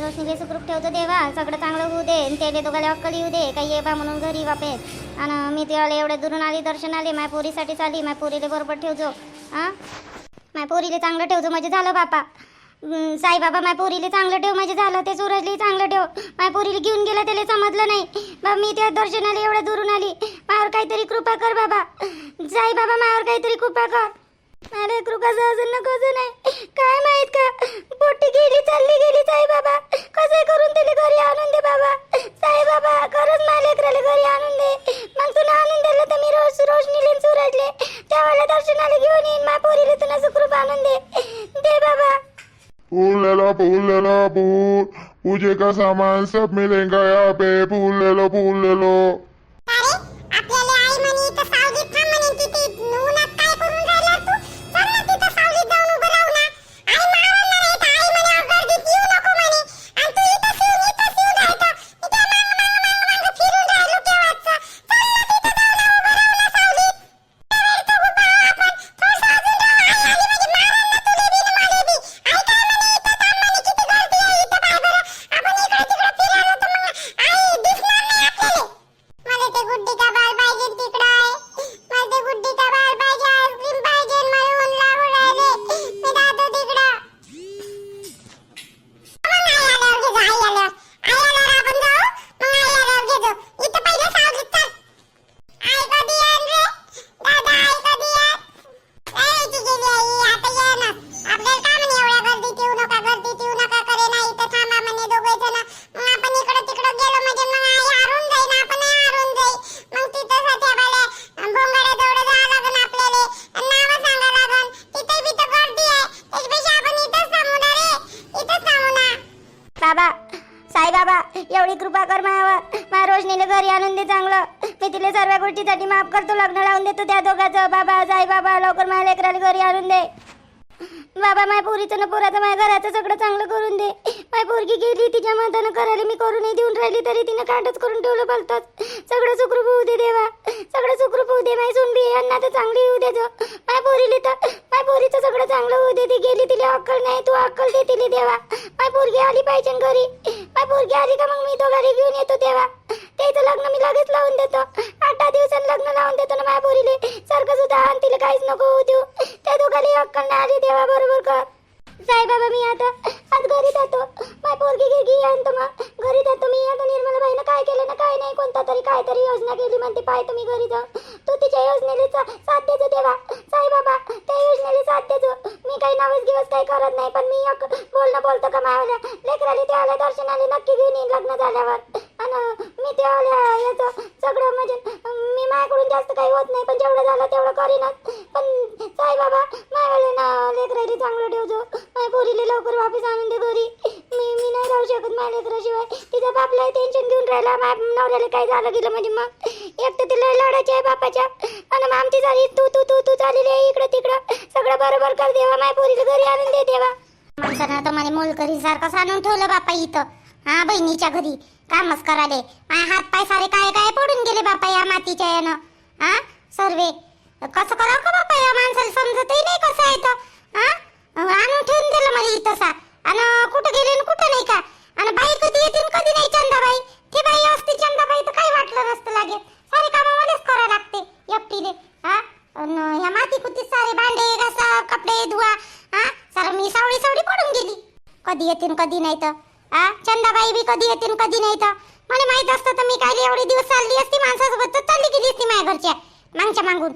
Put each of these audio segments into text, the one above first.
रोशनीले सुखरूप ठेवतो देवा सगळं चांगलं होऊ दे आणि त्याले दोघाला अक्कल येऊ दे काही ये बा म्हणून घरी बापे आणि मी त्याला एवढ्या दुरून आली दर्शन आली माझ्या पोरीसाठी चाली माझ्या पोरीले बरोबर ठेवजो. हां माझ्या पोरीले चांगलं ठेवजो म्हणजे झालं बापा. साईबाबा माय पोरीले चांगलं ठेव म्हणजे झालं ते सूरजले चांगलं ठेव. माय पोरीला घेऊन गेला त्याला समजलं नाही. बा मी त्या दर्शनाला एवढ्या दुरून आली. मायावर काहीतरी कृपा कर बाबा. साईबाबा मायावर काहीतरी कृपा कर. अरे कृपाचं अजून नको अजून नाही. काय माहीत का? पोटी गेली चालली गेली साई बाबा कसं करून तिला घरी आणून दे बाबा. साई बाबा खरंच माझ्या लेकराला घरी आणून दे. मग तुला आणून दिलं तर मी रोज रोशनीले न सुरजले त्यावेळेला दर्शनाला घेऊन येईन मा पोरीला तुला सुखरूप आणून दे. दे बाबा. फूल ले लो फूल. ले लो फूल पूजे का सामान सब मिलेगा यहाँ पे फूल ले लो फूल ले लो एवढी कृपा कर मायावर. मा रोशनीला घरी आणून दे चांगलं. मी तिला सर्व गोष्टीसाठी माफ करतो लग्न लावून देतो त्या दोघाचं. बाबा साई बाबा लवकर माझ्या लेकराला घरी आणून दे. बाबा माय पोरीचं ना पोराचं माझ्या घराचं सगळं चांगलं करून दे. माय पोरगी गेली तिच्या मतानं करायला मी करूनही देऊन राहिली तरी तिनं काटच करून ठेवलं बोलतात सगळं सुखरूप होऊ दे देवा. सगळं सुखरूप होऊ दे माय सुनबी यांना तर चांगली होऊ दे माय पोरीली तर माय पोरीचं सगळं चांगलं होऊ दे ती गेली तिला अक्कल नाही तू अक्कल दे तिला देवा. माय पोरगी आली पाहिजे घरी. माय पोरगी आली का मग मी तो घरी घेऊन येतो देवा. त्याचं लग्न मी लगेच लावून देतो. आठ दिवसांनी लग्न लावून देतो ना माझ्या पोरीले. सारखं सुद्धा आणि तिला काहीच नको होऊ देऊ. त्या दोघाली अक्कल नाही आली देवा बरोबर कर साईबाबा मी आता आज घरी जातो. माय पोरगी गिरगी आणतो मग घरी जातो. मी आता निर्मला बाईनं काय केलं ना काय नाही कोणता तरी काय तरी योजना केली म्हणते. पाय तुम्ही घरी जा तू तिच्या योजनेले साथ देतो देवा. साईबाबा त्या योजनेले साथ देतो मी काही नवस दिवस काही करत नाही पण मी बोलणं बोलतो का मायाला लेकराली त्याला दर्शनाने नक्की घेऊन येईन लग्न झाल्यावर. आणि मी त्या याचं सगळं म्हणजे मी माझ्याकडून जास्त काही होत नाही पण जेवढं झालं तेवढं करीनच. पण साईबाबा माझ्या ना लेकराली चांगलं ठेवतो माझ्या पोरीला लवकर वापस आणून दे घरी. मी मी नाही राहू शकत माझ्या लेकराशिवाय. तिचा बापला टेन्शन घेऊन राहिला माझ्या नवऱ्याला काय झालं गेलं म्हणजे मग. एक तर तिला लढायचे आहे बापाच्या. आणि मग आमची झाली तू तू तू तू चाललेली आहे इकडं तिकडं. सगळं बरोबर कर देवा माझ्या पोरीला घरी आणून दे देवा. माणसानं तर मला मोलकरी सारखं सांगून ठेवलं बापा इथं. हा बहिणीच्या घरी. कामच कराले माझे हात पाय सारे काय काय पडून गेले बापा या मातीच्या यानं. हा सर्वे. कसं करावं का बापा या माणसाला समजतही नाही कसं आहे तर हा आणून ठेवून दिलं मला इथं सा आणि कुठं गेले आणि कुठं नाही का? आणि बाई कधी येतील कधी नाही चंदाबाई? ती बाई असते चंदाबाई तर काही वाटलं नसतं लागेल. सारे कामं मलाच करावं लागते एकटीने हा ह्या माती कुती सारे भांडे घासा कपडे धुवा. हा सारं मी सावळी सावळी पडून गेली. कधी येतील कधी नाही तर. कधी येतील कधी नाही तर. मला माहीत असतं तर मी काय एवढे दिवस चालली असती माणसासोबत तर चालली गेली असती माझ्या घरच्या मागच्या मागून.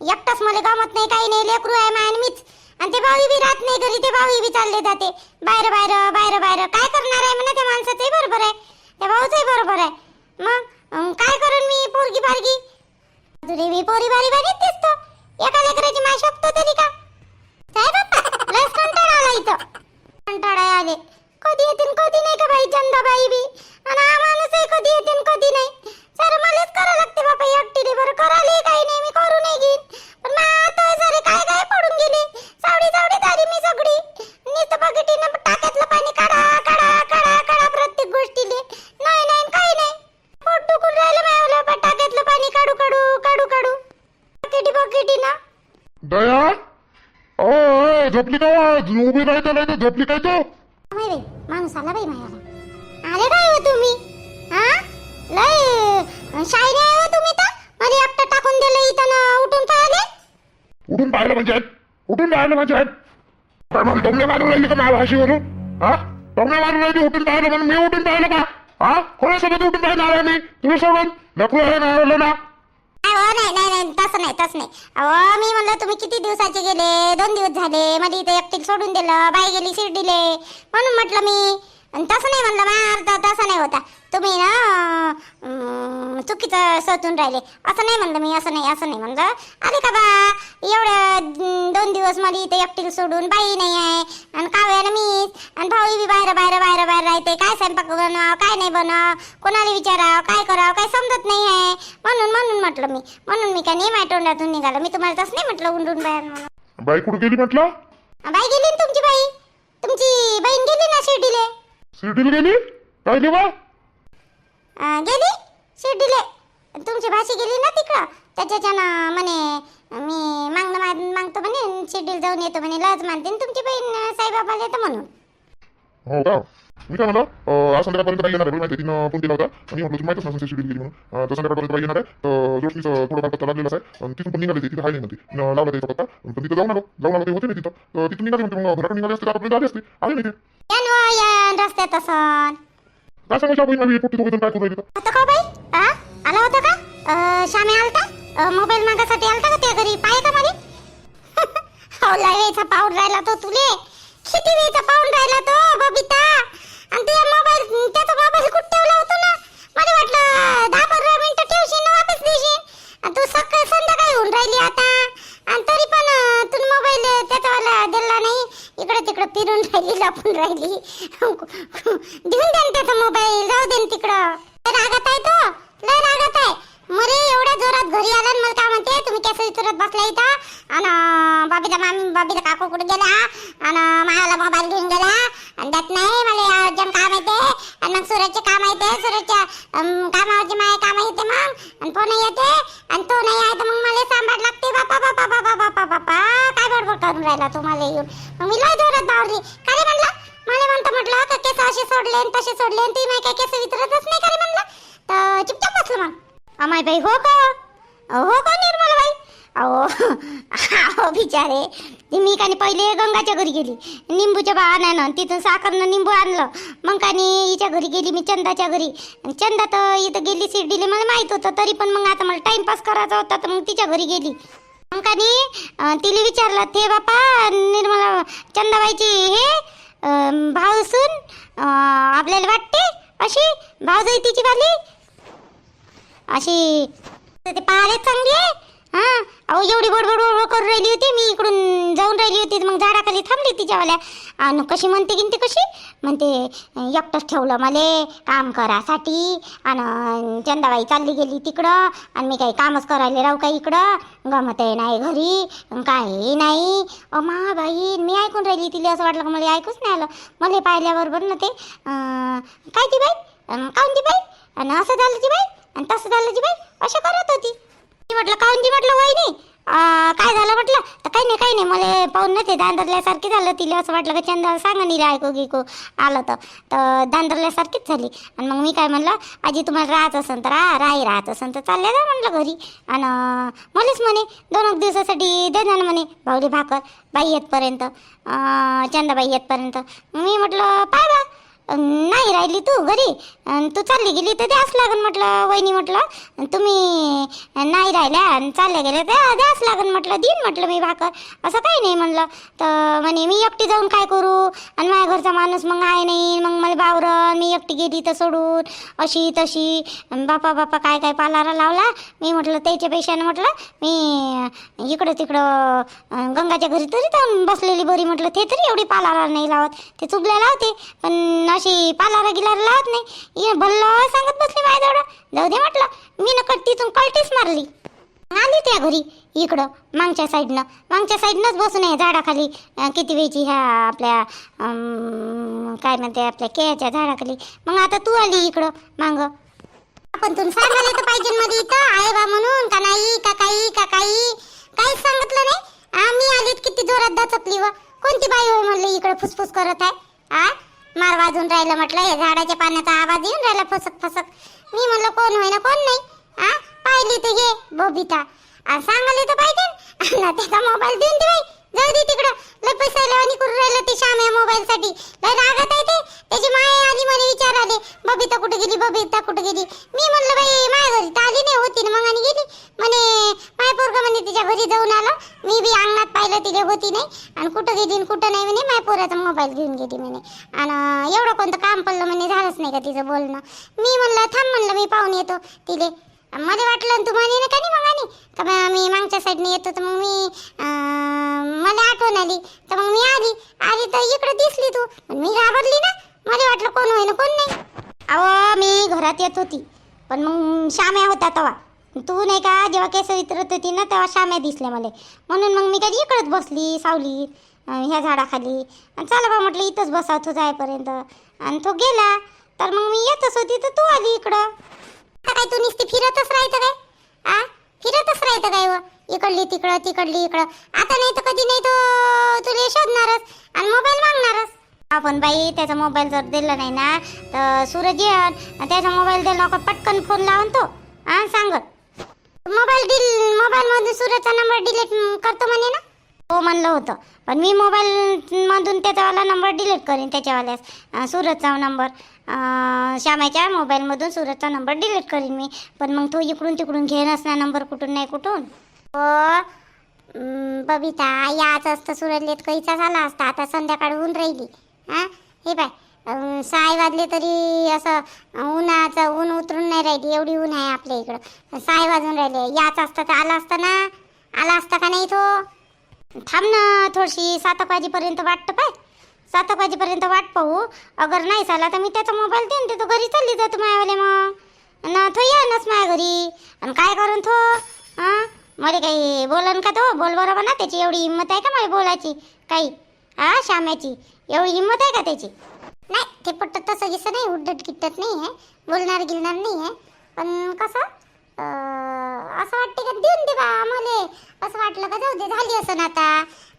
एकटाच मला गमत नाही काही नाही लेकरू आहे माय मीच. आणि ते भाऊ बी राहत नाही घरी ते भाऊ बी चालले जाते. बाहेर बाहेर बाहेर बाहेर. काय करणार आहे म्हणा त्या माणसाचंही बरोबर आहे. त्या भाऊचंही बरोबर आहे. मग काय करून मी पोरगी बारगी? तुझे मी पोरी बारी बारी दिसतो. एका लेकराची माय शकतो तरी का? साहेब लस कंटाळा आला इथं. कंटाळा आले. कधी येतील कधी नाही का बाई चंदाबाई बी? आणि हा आहे कधी येतील कधी नाही? सर मलाच करा लागते बाबा एकटीने बरं करायला काही नाही मी करू नाही घेईन. पण मग आता सारे काय काय पडून गेले सावडी सावडी झाली मी सगळी. नुसतं बकेटीनं टाक्यातलं पाणी काढा काढा काढा काढा प्रत्येक गोष्टीले. नाही नाही काही नाही. पोट दुखून राहिलं मावलं पण टाक्यातलं पाणी काढू काढू काढू काढू. बकेटी बकेटी ना दया ओ झोपली का उभी नाही तर नाही तर झोपली काय तू शायरी आहे हो तुम्ही तर. मला एकटं टाकून दिलं इथं ना उठून पाहिले. उठून पाहिलं म्हणजे? उठून पाहिलं म्हणजे? काय मला टोमणे मारून राहिली का माझ्या भाषेवरून हा? टोमणे मारून राहिली उठून पाहिलं म्हणून मी उठून पाहिलं का? हा? कोणासोबत उठून पाहिलं आहे मी? तुम्ही सोडून? नको आहे ना आलं ना. नाही हो नाही नाही नाही तसं नाही तसं नाही. अहो मी म्हणलं तुम्ही किती दिवसाचे गेले? दोन दिवस झाले. मला इथे एकटीक सोडून दिलं बाई गेली शिर्डीले. म्हणून म्हटलं मी. आणि तसं नाही म्हणलं अर्थ तसं नाही होता. तुम्ही ना चुकीचं सोचून राहिले. असं नाही म्हणलं मी असं नाही असं नाही म्हणलं. अरे का बा एवढ्या अं, दोन दिवस मला इथे एकटीला सोडून बाई नाही आहे. आणि काव्यानं मीच आणि भाऊ बी बाहेर बाहेर बाहेर बाहेर राहते. काय स्वयंपाक बनव काय नाही बनव कोणाला विचारावं काय करावं काय समजत नाही आहे. म्हणून म्हणून म्हटलं मी. म्हणून मी काय नाही माझ्या तोंडातून निघालं. मी तुम्हाला तसं नाही म्हटलं उंडून बाहेर म्हणून. बाई कुठं गेली म्हटलं? बाई गेली ना तुमची बाई. तुमची बहीण गेली ना शिर्डीले? सिटीला गेली? काय गेली बा. अं, गेली? शिर्डीले. तुमची भाषी गेली ना तिकडं? त्याच्याच्यानं म्हणे मी मागणं माग- मागतो म्हणे शिर्डीला जाऊन येतो म्हणे लज मानते तुमची बहीण अं, साईबाबाला येतं म्हणून. हो का? मी काय म्हणलं आज संध्याकाळपर्यंत काही येणार आहे माहिती तिनं फोन केला होता. आणि म्हटलं माहितच नसेल शेड्यूल गेली म्हणून. तर संध्याकाळपर्यंत काही येणार आहे. तर जोडणीचं थोडंफार पत्ता लागलेला आहे. आणि तिथून पण निघाले तिथं आहे नाही म्हणते न लावला त्याचा पत्ता पण तिथं जाऊन आलो. जाऊन आलो ते होते नाही तिथं. तिथून निघाले म्हणते मग घराकडे निघाले असते आतापर्यंत आले असते. आले नाही ते या नो या रस्त्यात असं. काय सांगायचं आपण नवी पोटी दोघे काय करू राहिले तर? होतं का बाई? आ? आला होता का? अं, श्यामे आलता? मोबाईल मागासाठी आलता का त्या घरी? पाय का मला हवला लय वेळचा पाहून राहिला तो तुले. किती वेळचा पाहून राहिला तो बबिता? आणि ते मोबाईल त्याचा फिरून राहिली लपून राहिली. देऊन द्या त्याचा मोबाईल जाऊ दे तिकडं. लय रागात आहे तो लय रागात आहे. मरे एवढ्या जोरात घरी आला मला काय म्हणते तुम्ही कसं विचारत बसला इथं? आणि बाबीला मामी बाबीला काकू कुठे गेला? आणि मायाला मोबाईल घेऊन गेला? आणि त्यात नाही मला अर्जंट काम येते आणि मग सूरजचे काम येते सूरजच्या कामावरचे माय काम येते मग. आणि फोन येते आणि तो नाही आहे तर मग मला सांभाळ लागते. बापा बापा बापा बापा बापा काय बडबड करून राहिला तू मला येऊन? मग मी लय जोरात बावरली. काय म्हणलं? मला म्हणतो म्हटलं का केस असे सोडले आणि तसे सोडले आणि तुम्ही काय केस विचारतच नाही का म्हणलं? तर चुपचाप बसलं मग. अमाय बाई हो का हो का निर्मला बाई अहो अहो बिचारे. मी काने पहिले गंगाच्या घरी गेली. निंबूच्या बाणानं तिथून साखरनं निंबू आणलं. मग काने हिच्या घरी गेली मी चंदाच्या घरी. चंदा तर इथं गेली शिर्डीले मला माहीत होतं तरी पण मग आता मला टाइमपास करायचा होता तर मग तिच्या घरी गेली. मग कानी तिने तिला विचारलं ते बापा निर्मला चंदाबाईची हे भाव असून आपल्याला वाटते अशी भाऊजाई तिची वाली? अशी ते पाहायला चांगली आहे. अहो एवढी बडबड बडबड करून राहिली होती मी इकडून जाऊन राहिली होती मग झाडाखाली थांबली तिच्यावाल्या आणि कशी म्हणते की ती कशी? म्हणते एकटंच ठेवलं मले काम करासाठी. आणि चंदाबाई चालली गेली तिकडं आणि मी काही कामच करायला राहू का इकडं? गमत आहे नाही घरी काही नाही. अमा बाई मी ऐकून राहिली तिला असं वाटलं का मला ऐकूच नाही आलं. मला पाहिल्याबरोबर ना ते काय ती बाई? काऊन ती बाई? आणि असं झालं ती बाई? आणि तसं झालं ती बाई? अशा करत होती. ती म्हटलं काऊन ती म्हटलं वय नाही काय झालं म्हटलं? तर काही नाही काही नाही. मला पाहून नाही ते दांदरल्यासारखी झालं तिला. असं वाटलं का चंदा सांगा निरा ऐकू गिको. आलं तर. तर दांदरल्यासारखीच झाली. आणि मग मी काय म्हणलं? आजी तुम्हाला राहत असेल तर राहा. राही राहत असेल तर चालले जा म्हटलं घरी. आणि मलाच म्हणे दोन एक दिवसासाठी दे ना म्हणे भाऊली भाकर. बाई येतपर्यंत. चंदाबाई येतपर्यंत. मी म्हटलं पाय बा. नाही राहिली तू घरी. तू चालली गेली तर द्यास लागन म्हटलं वहिनी म्हटलं. तुम्ही नाही राहिल्या आणि चालल्या गेल्या तर द्यास लागन म्हटलं देईन म्हटलं मी भाकर. असं काही नाही म्हणलं. तर म्हणे मी एकटी जाऊन काय करू? आणि माझ्या घरचा माणूस मग आहे नाही मग मला बावरं मी एकटी गेली तर सोडून. अशी तशी. बापा बापा काय काय पालारा लावला? मी म्हटलं त्याच्या पैशानं म्हटलं मी इकडं तिकडं गंगाच्या घरी तरी जाऊन बसलेली बरी म्हटलं. ते तरी एवढी पालारा नाही लावत. ते चुकल्या लावते. पण अशी पालारा गिलारा लावत नाही. ये भल्ल सांगत बसली माझ्याजवळ. जाऊ दे म्हटलं मी न तिथून कळटीच मारली. आली त्या घरी इकडं मागच्या साईडनं. मागच्या साईडनंच बसून आहे झाडाखाली. किती वेळची ह्या आपल्या काय म्हणते आपल्या केळ्याच्या झाडाखाली. मग आता तू आली इकडं मांग. आपण तुला सांगायला तर पाहिजे मध्ये इथं आहे बा म्हणून का नाही का काही का काही. काहीच सांगितलं नाही. आम्ही आलीत किती जोरात दचकली व. कोणती बाई होय म्हणली इकडे फुसफुस करत आहे? आ? मार वाजून राहिलं म्हटलं हे झाडाच्या पाण्याचा आवाज येऊन राहिला फसक फसक मी म्हणलं कोण होय ना कोण नाही? आ? पाहिली तर ये बबिता. सांगली तर पाहिजे? त्याचा मोबाईल देऊन दे बाई. जाऊ दे तिकडं. लय पैसा लावणी करून राहिलं ते श्याम या मोबाईल साठी लय रागात आहे ते. त्याची माय आली म्हणे विचाराले बबिता कुठे गेली? बबिता कुठे गेली? मी म्हणलं बाई माय घरी तर आली नाही होती. ना मग आणि गेली. म्हणे माय पोरगा म्हणे तिच्या घरी जाऊन आलो. मी बी अंगणात पाहिलं तिला होती नाही. आणि कुठं गेली आणि कुठं नाही म्हणे माय पोराचा मोबाईल घेऊन गेली म्हणे. आणि एवढं कोणतं काम पडलं म्हणे झालंच नाही का तिचं बोलणं. मी म्हणलं थांब म्हणलं मी पाहून येतो तिले. मला वाटलं तू म्हणे ना का नाही मग आणि? का मी मागच्या साईडने येतो तर मग मी अं, मला आठवण आली तर मग मी आली. आली तर इकडे दिसली तू. पण मी घाबरली ना. मला वाटलं कोण होईना कोण नाही. अहो मी घरात येत होती. पण मग श्याम्या होता तवा. तू नाही का जेव्हा केस वितरत होती ना तेव्हा श्याम्या दिसल्या मला. म्हणून मग मी कधी इकडंच बसली सावलीत ह्या झाडाखाली. आणि चला बा म्हटलं इथंच बसा तो जायपर्यंत. आणि तो गेला. तर मग मी येतच होती तर तू आली इकडं. आता काय तू नुसती फिरतच राहायचं काय? आ? फिरतच राहायचं काय व? इकडली तिकडं तिकडली इकडं. आता नाही तर कधी नाही तो तुले शोधणारच आणि मोबाईल मागणारच. आपण बाई त्याचा मोबाईल जर दिला नाही ना तर सूरज येण त्याचा मोबाईल दिला का पटकन फोन लावून तो. हा सांगत मोबाईल डिल मोबाईल मधून सूरजचा नंबर डिलीट करतो म्हणे ना. हो म्हणलं होतं. पण मी मोबाईल मधून त्याचावाला नंबर डिलीट करीन त्याच्यावाल्यास. सूरजचा नंबर श्यामाच्या मोबाईलमधून सूरजचा नंबर डिलीट करीन मी. पण मग तो इकडून तिकडून घेणच ना नंबर कुठून नाही कुठून. बबिता याच असतं सुरजलेत कैचा झाला असता. आता संध्याकाळ होऊन राहिली. हा? हे बाय. साय सहा वाजले तरी असं उन्हाचं ऊन उतरून नाही राहिली. एवढी ऊन आहे आपल्या इकडं. सहा वाजून राहिले. याच असतं तर आला असता ना? आला असता का नाही तो? थांब ना थोडीशी. सात वाजेपर्यंत वाटतं पाय. सात वाजेपर्यंत वाट पाहू. अगर नाही झाला तर मी त्याचा मोबाईल देऊन देतो घरी चालली जातो मायावाले मग. ना तो या नस माझ्या घरी. आणि काय करून तो? हां? मला काही बोलन का तो? बोल बरोबर ना त्याची एवढी हिंमत आहे का मला बोलायची? काही? हा श्याम्याची. एवढी हिंमत आहे का त्याची? नाही ते पटत तसं गिसं नाही उड्डट किट्टत नाही आहे. बोलणार गिलणार नाही आहे. पण कसं? असं वाटते का देऊन दे बा आम्हाला. असं वाटलं का जाऊ दे झाली असं आता.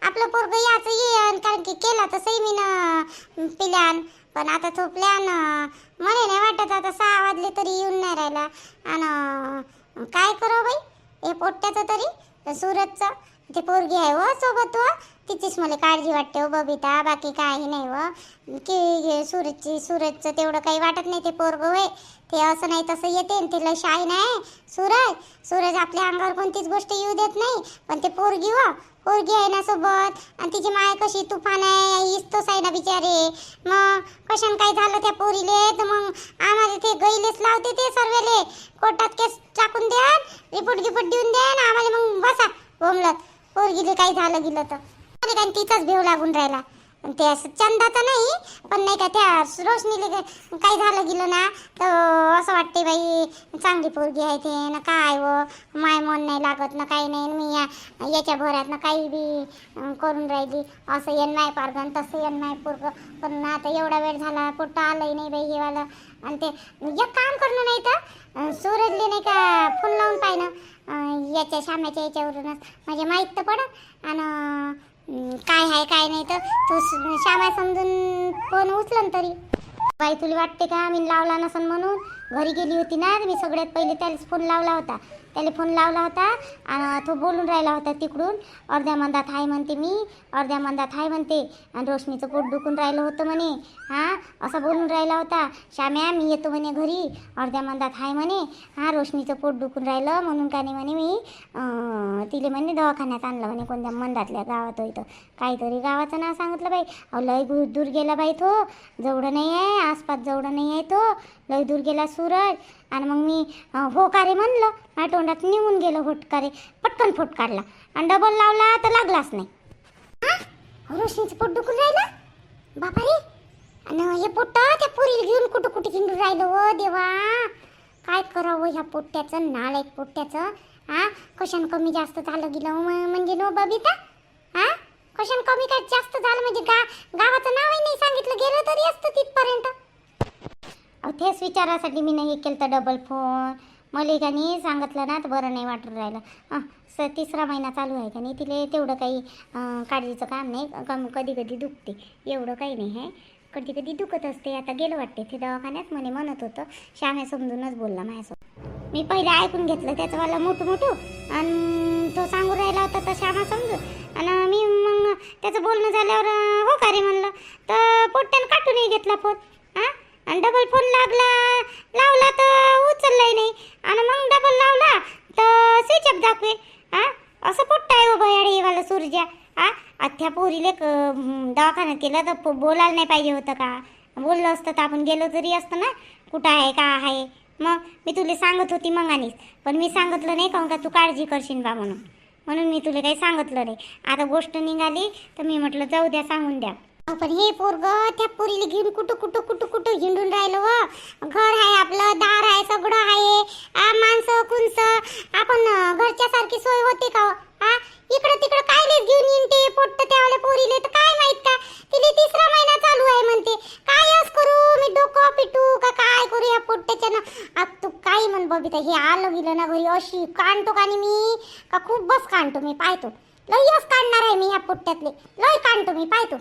आपलं पोरग याचं येन कारण की केला तर सैमीनं प्लॅन पण आता तो प्लॅन मला नाही वाटत आता सहा वाजले तरी येऊन नाही राहिला. आणि काय करावं बाई? हे पोट्ट्याचं तरी सुरतचं ते पोरगी आहे व सोबत व तिचीच मला काळजी वाटते हो बबिता. बाकी काही नाही व की हे सूरजची सूरजचं तेवढं काही वाटत नाही ते पोरग होय. ते असं नाही तसं येते आणि तिला शाई नाही सूरज सूरज आपल्या अंगावर कोणतीच गोष्ट येऊ देत नाही. पण ते पोरगी व पोरगी आहे ना सोबत. आणि तिची माय कशी तुफान आहे इस्तोच आहे ना बिचारे. मग कशान काय झालं त्या पोरीले? तर मग आम्हाला ते गैलेच लावते ते सर्वेले. कोर्टात केस टाकून द्या रिपोर्ट गिपोर्ट देऊन द्या आम्हाला मग बसा बोमलत पोरगीले काही झालं गेलं तर. तिचाच भेव लागून राहिला. ते असं चंदाचं नाही पण नाही का त्या रोशनीले काय झालं गेलं ना तर असं वाटते बाई चांगली पोरगी आहे ते ना काय व माय मन नाही लागत ना काही नाही मी या याच्या भरात ना काही बी करून राहिली. असं येण नाही पारगन तसं येण नाही पोरग. पण आता एवढा वेळ झाला पोट्टा आलंही नाही बाई हेवाला आणि ते एक काम करणं नाही तर सूरजले नाही का फोन लावून पाहिनं याच्या शाम्याच्या याच्यावरूनच. म्हणजे माहीत तर पडत आणि काय आहे काय नाही तर तू स- श्यामा समजून फोन उचलन तरी. बाई तुला वाटते का मी लावला नसन म्हणून? घरी गेली होती ना मी सगळ्यात पहिले त्यालाच फोन लावला होता. त्याला फोन लावला होता आणि तो बोलून राहिला होता तिकडून अर्ध्या मंदात आहे म्हणते मी अर्ध्या मंदात आहे म्हणते. आणि रोशनीचं पोट दुखून राहिलं होतं म्हणे. हां असं बोलून राहिला होता श्याम्या मी येतो म्हणे घरी अर्ध्या मंदात आहे म्हणे. हां रोशनीचं पोट दुखून राहिलं म्हणून का नाही म्हणे मी तिले म्हणे दवाखान्यात आणलं म्हणे कोणत्या मंदातल्या गावात इथं काहीतरी गावाचं नाव सांगितलं बाई. अहो लय दूर गेला बाई तो जवळं नाही आहे आसपास जवळं नाही आहे तो. लय दूर गेला सूरज. आणि मग मी होकारे हो का रे म्हणलं माझ्या तोंडात निघून गेलं होटकारे पटकन फोट काढला. आणि डबल लावला तर लागलाच नाही. रोशनीचं पोट दुखून राहिलं? बापा रे आणि हे पोट त्या पोरीला घेऊन कुठं कुठे हिंडून राहिलं व देवा. काय करावं ह्या पोट्ट्याचं नाळ आहे पोट्ट्याचं हा कशानं कमी जास्त झालं गेलं म्हणजे नो बबिता? हा कशानं कमी काय जास्त झालं म्हणजे गा गावाचं नावही नाही सांगितलं गेलं तरी असतं तिथपर्यंत. तेच विचारासाठी मी नाही केलं तर डबल फोन मला का नाही सांगितलं ना तर बरं नाही वाटून राहिलं. हां स तिसरा महिना चालू आहे का नाही तिले तेवढं काही काळजीचं काम नाही. कम कधी कधी दुखते. एवढं काही नाही आहे कधी कधी दुखत असते. आता गेलं वाटते ते दवाखान्यात म्हणे म्हणत होतं. श्यामे समजूनच बोलला माझ्यासोबत. मी पहिले ऐकून घेतलं त्याचं मला मोठं मोठं. आणि तो सांगून राहिला होता तर श्यामा समजू आणि मी मग त्याचं बोलणं झाल्यावर हो का रे म्हणलं. तर पोट्ट्यानं काटूनही घेतला फोन. आणि डबल फोन लागला. लावला तर उचललाही नाही. आणि मग डबल लावला तर स्विच ऑफ दाखवे. हा असं पोट्ट आहे हो बयाडे वाला सूर्या हा अथ्या पोरीले क दवाखान्यात केलं तर बोलायला नाही पाहिजे होतं का? बोललं असतं तर आपण गेलो तरी असतं ना? कुठं आहे का आहे? मग मी तुला सांगत होती मग आणीस पण मी सांगितलं नाही काहून का तू काळजी करशील बा म्हणून. म्हणून मी तुला काही सांगितलं नाही. आता गोष्ट निघाली तर मी म्हटलं जाऊ द्या सांगून द्या. पण हे पोरग त्या पोरीला घेऊन कुठं कुठं कुठं कुठं हिंडून राहिलं व घर आहे आपलं दार आहे सगळं आहे. आ, माणसं कुंस आपण घरच्या सारखी सोय होते का हो? आ इकडं तिकडं कायलेच घेऊन येईन ते पोट्ट त्यावाले पोरीले तर काय माहीत का? तिने तिसरा महिना चालू आहे म्हणते. काय अस करू? मी डोकं पिटू का काय करू या पोट्ट्याच्यानं ना तू काही म्हण बबिता हे आलं गेलं ना घरी अशी काढतो का मी? का खूप बस काढतो मी पाहतो. लयच काढणार आहे मी या पोट्ट्यातले. लय काढतो मी पाहतो.